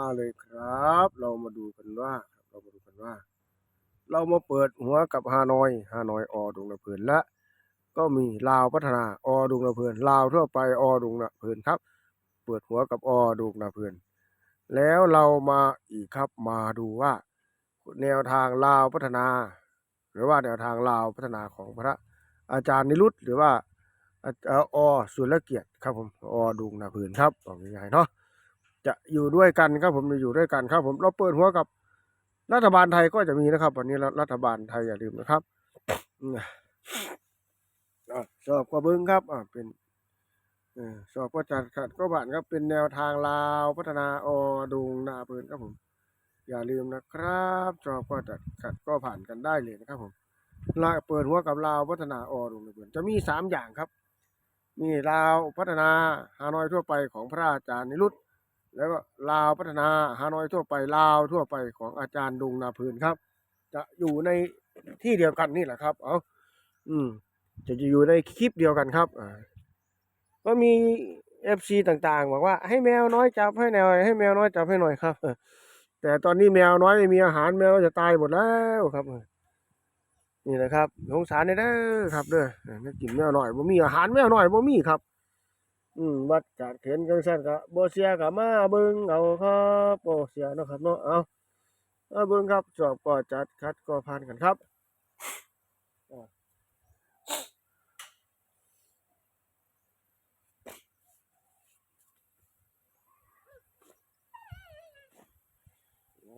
มาเลยครับ เรามาดูกันว่า เรามาดูกันว่า เรามาเปิดหัวกับฮานอยฮานอยอดุงละเพลินและ ก็มีลาวพัฒนาอดุงละเพลินลาวทั่วไปอดุงละเพลินครับ เปิดหัวกับอดุงละเพลินแล้วเรามาอีกครับมาดูว่า แนวทางลาวพัฒนา หรือว่าแนวทางลาวพัฒนาของพระอาจารย์นิรุตหรือว่าอออสุรเกียรติครับผมอดุงนาพื้นครับบอกง่ายๆเนาะ จะอยู่ด้วยกันครับผมจะอยู่ด้วยกันครับผมเราเปิดหัวกับรัฐบาลไทยก็จะมีนะครับ วันนี้รัฐบาลไทยอย่าลืมนะครับอืมอะสอบกระเบิ้งครับอ่าเป็นออสอบก็จัดขัดก็ผ่านครับเป็นแนวทางลาวพัฒนาอดุงนาพื้นครับผม อย่าลืมนะครับสอบก็จัดขัดก็ผ่านกันได้เลยนะครับผมลาเปิดหัวกับลาวพัฒนาอดุงนาพื้นจะมีสามอย่างครับ มีลาวพัฒนาฮานอยทั่วไปของพระอาจารย์นิรุต แล้วก็ลาวพัฒนาฮานอยทั่วไปลาวทั่วไปของอาจารย์ดุงนาพืนครับ จะอยู่ในที่เดียวกันนี่แหละครับ เอาอืม จะอยู่ในคลิปเดียวกันครับอ่าก็มีเอฟซีต่างๆบอกว่าให้แมวน้อยจับให้หน่อยให้แมวน้อยจับให้หน่อยครับ แต่ตอนนี้แมวน้อยไม่มีอาหารแมวจะตายหมดแล้วครับ นี่แหละครับสงสารเด้อครับเด้อไม่กินแมวน้อยบ่มีอาหารแมวน้อยบ่มีครับ อืมวัดจัดเข็นจังซั่นก็บ่เสียก็มาเบิ่งเอาครับบ่เสียเนาะครับเนาะเอาเอาเบิ่งครับสอบก็จัดคัดก็ผ่านกันครับ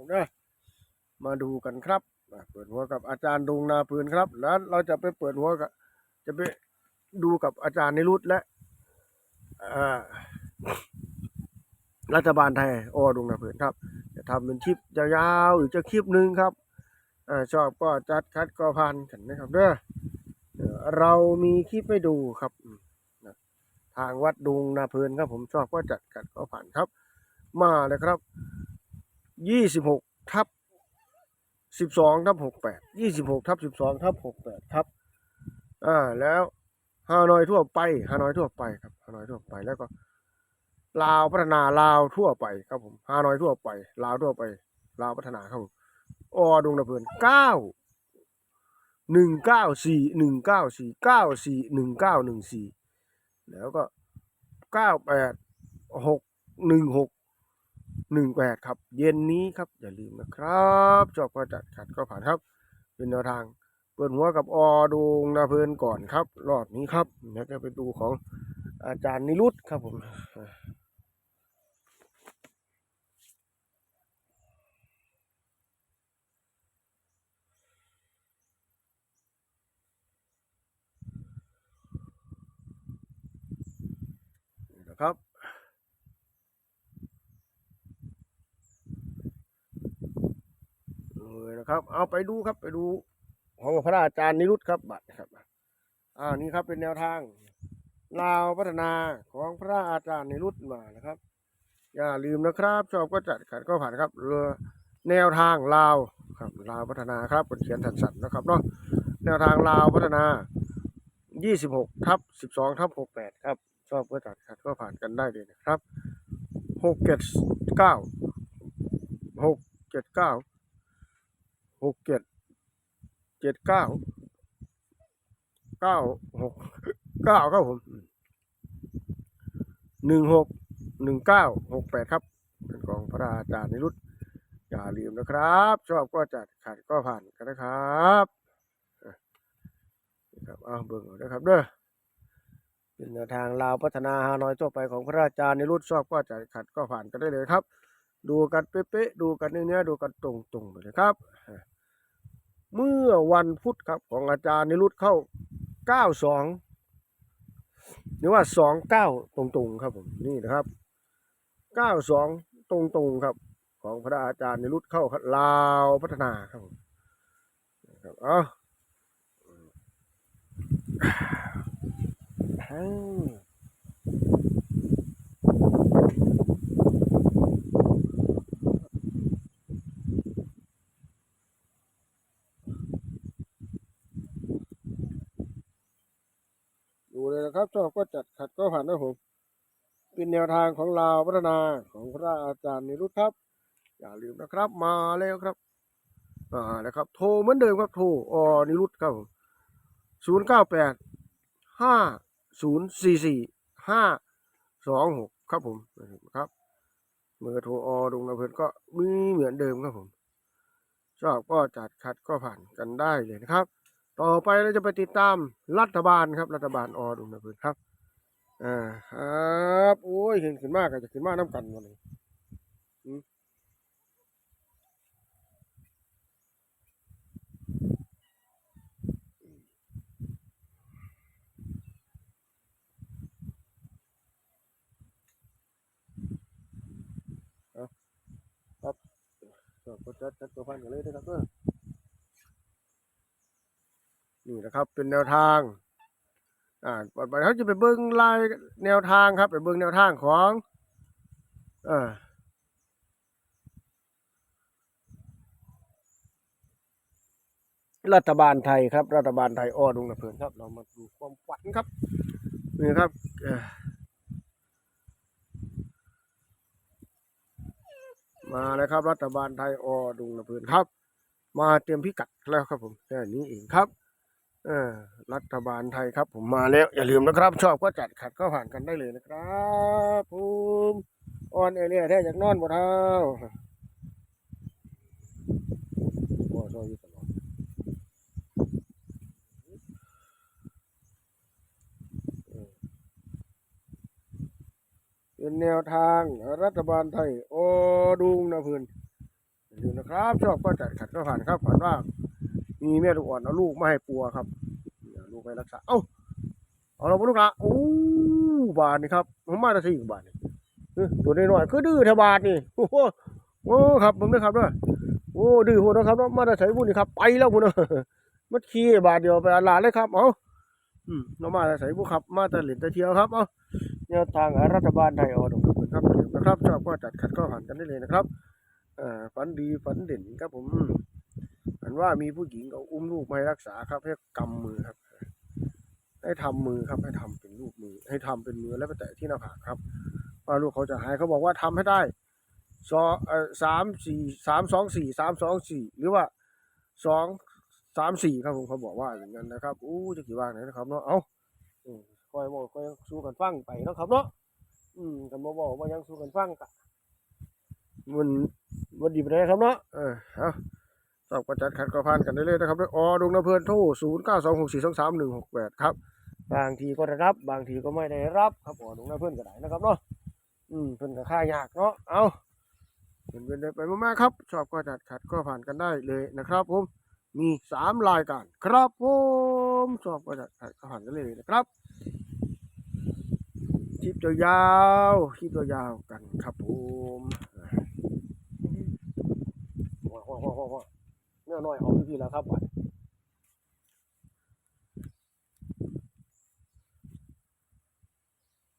เด้อมาดูกันครับอ่าเปิดหัวกับอาจารย์ดงนาปืนครับ แล้วเราจะไปเปิดหัวกับจะไปดูกับอาจารย์นิรุตและ รัฐบาลไทยโอ้ดุงนะเพื่อนครับ จะทำเป็นคลิปยาวๆอีกจะคลิปหนึ่งครับอชอบก็จัดคัดก็ผ่านกันนะครับเด้อเดี๋ยเรามีคลิปให้ดูครับทางวัดดุงนาเพลินครับ ผมชอบก็จัดคัดก็ผ่านครับ มาเลยครับยี่สิบหกทับสิบสองทับหกแปดยี่สิบหกทับสิบสองทับหกแปดครับ อ่าแล้วฮานอยทั่วไปฮานอยทั่วไปครับ อยทั่วไป แล้วก็ลาวพัฒนาลาวทั่วไปครับผมฮานอยทั่วไปลาวทั่วไปลาวพัฒนาครับผมอดงนะเพื่อนเก้าหนึ่งเก้าสี่หนึ่งเก้าสี่เก้าสี่หนึ่งเก้าหนึ่งสี่แล้วก็เก้าแปดหกหนึ่งหกหนึ่งแปดครับ เย็นนี้ครับ อย่าลืมนะครับจอบก็จัดขัดก็ผ่านครับ เป็นแนวทาง เปิดหัวกับอดูงนาเพลินก่อนครับ รอบนี้ครับแล้วก็ไปดูของ อาจารย์นิรุตครับผมนะครับเลยนะครับ เอาไปดูครับไปดู ของพระอาจารย์นิรุตครับบัตรครับ อ่า นี่ครับเป็นแนวทาง ลาวพัฒนาของพระอาจารย์นิรุตมานะครับ อย่าลืมนะครับชอบก็จัดขัดก็ผ่านครับเรือแนวทางลาวครับลาวพัฒนาครับคนเขียนสันๆนะครับเนาะแนวทางลาวพัฒนา 26ทับ12ทับ68 ครับ ชอบก็จัดขัดก็ผ่านกันได้เลยนะครับ6 7 9 6 7 9 6 7เจ็ดเก้า เก้าครับผมหนึ่งหกหนึ่งเก้าหกแปดครับเป็นของพระอาจารย์นิรุตอย่าลืมนะครับ ชอบก็จัดขัดก็ผ่านกันนะครับอะครับเอาเบิ่งนะครับเด้อเป็นแนวทางลาวพัฒนาฮานอยทั่วไปของพระอาจารย์นิรุตชอบก็จัดขัดก็ผ่านกันได้เลยครับ ดูกันเป๊ะๆดูกันเนื้อๆดูกันตรงๆเลยครับเมื่อวันพุธครับของอาจารย์นิรุตเข้า 92 หรือว่าสองเก้าตรงๆครับผมนี่นะครับเก้าสองตรงๆครับ ของพระอาจารย์นิรุตเข้าลาวพัฒนาครับผมครับเอาอืมดูเลยนะ ครับชอบก็จัดขัดก็ผ่านนะผมเป็นแนวทางของลาวพัฒนาของพระอาจารย์นิรุตครับ อย่าลืมนะครับมาแล้วครับมาแล้วครับ โทรเหมือนเดิมครับโทรออนิรุตครับศูนย์เก้าแปดห้าศูนย์สี่สี่ห้าสองหกครับผมนะครับเบอร์โทรออดงระเพินก็มีเหมือนเดิมครับผมชอบก็จัดขัดก็ผ่านกันได้เลยนะครับ ต่อไปเราจะไปติดตามรัฐบาลครับ รัฐบาลออดงระเพินครับอ่าครับ โอ้ยเห็นขึ้นมากก็จะขึ้นมากน้ำกันวันนี้อืมเอาครับก็จัดจัดตัวพันกันเลยนะครับเพื่อ นี่นะครับ เป็นแนวทางอ่าปัจจุบันเขาจะไปเบิ้งลายแนวทางครับ ไปเบิ้งแนวทางของอ่อรัฐบาลไทยครับ รัฐบาลไทยอ้อดุงนะเพื่อนครับ เรามาดูความฝันครับนี่ครับมาเลยครับ รัฐบาลไทยอ้อดุงนะเพื่อนครับ มาเตรียมพิกัดแล้วครับผมแค่นี้เองครับ เออรัฐบาลไทยครับ ผมมาแล้ว อย่าลืมนะครับ ชอบก็จัดขัดก็ผ่านกันได้เลยนะครับผมออนเอเรียแท้จากนอนบ่เท้าโอ้โหอยู่ตลอดเป็นแนวทางรัฐบาลไทย โอดุงนะเพื่อนอย่าลืมนะครับ ชอบก็จัดขัดก็ผ่านครับผ่านว่า มีแม่ลูกอ่อนเอาลูกมาให้ปัวครับลูกไปรักษา เอ้าเอาเราไปลูกละโอ้บาทนี่ครับผมมาได้สี่บาทนี่เอ้ยตัวน้อยๆคือดื้อแทบาทนี่โอ้โหโอ้ครับผมนะครับด้วยโอ้ดื้อพูดนะครับเนาะมาได้ใส่บุญนี่ครับ ไปแล้วพูดเนาะมันขี้บาทเดียวไปอาลาเลยครับ เอ้าอืมเรามาได้ใส่บุญครับมาต่เหรียญต่เทียวครับ เอ้าแนวทางรัฐบาลไทยออดงครับนะครับชอบก็จัดขัดก็ผ่านกันได้เลยนะครับอ่าฝันดีฝันเด่นครับผม นว่ามีผู้หญิงเอาอุ้มลูกมาให้รักษาครับให้กำมือครับ ให้ทำมือครับให้ทำเป็นรูปมือ ให้ทำเป็นมือแล้วไปแตะที่หน้าผากครับ ว่าลูกเขาจะหายเขาบอกว่าทำให้ได้สองเอ่อสามสี่สามสองสี่สามสองสี่หรือว่าสองสามสี่ครับผมเขาบอกว่าอย่างนั้นนะครับอู้จะกี่ว่าไหนนะครับเนาะเอาคอยบอกคอยสู้กันฟังไปนะครับเนาะอืมกันมาบอกว่ายังสู้กันฟังกะมันมันดีไปเลยครับเนาะเออเอา สอบกระจัดขัดกระพานกันได้เลยนะครับด้วยออดงนะเพื่อนโทรศูนย์เก้าสองหกสี่สองสามหนึ่งหกแปดครับบางทีก็ได้รับบางทีก็ไม่ได้รับครับอ๋อตรงนั้นเพื่อนก็ได้นะครับเนาะอืมเพื่นก็ค่ายากเนาะเอาเป็นเป็นไปมากๆครับชอบก็จัดขัดก็ผ่านกันได้เลยนะครับผมมีสามรายการครับผมชอบก็จัดขัดก็ผ่านกันเลยนะครับคลิปตัวยาวคลิปตัวยาวกันครับผมว้าวว้าวว้าว เนี่ยน้อยออกทีแล้วครับวัน